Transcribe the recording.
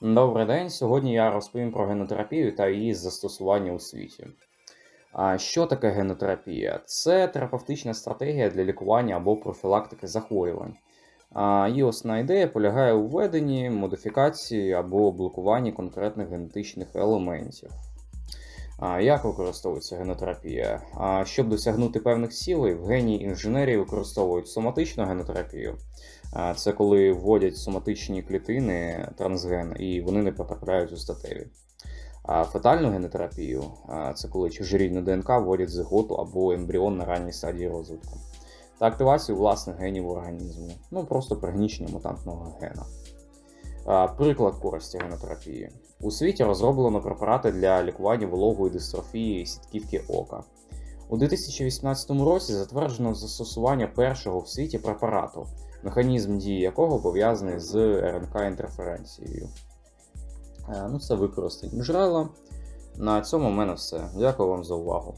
Добрий день. Сьогодні я розповім про генотерапію та її застосування у світі. А що таке генотерапія? Це терапевтична стратегія для лікування або профілактики захворювань. Її основна ідея полягає у введенні, модифікації або блокуванні конкретних генетичних елементів. Як використовується генотерапія? Щоб досягнути певних цілей, в геній інженерії використовують соматичну генотерапію. Це коли вводять соматичні клітини трансген, і вони не потрапляють у статеві. А фетальну генотерапію це коли чужорідну ДНК вводять зиготу або ембріон на ранній стадії розвитку. Та активацію власних генів організму, ну просто пригнічення мутантного гена. Приклад користі генотерапії. У світі розроблено препарати для лікування вологої дистрофії сітківки ока. У 2018 році затверджено застосування першого в світі препарату, механізм дії якого пов'язаний з РНК-інтерференцією. Е, Ну, це використані джерела. На цьому в мене все. Дякую вам за увагу.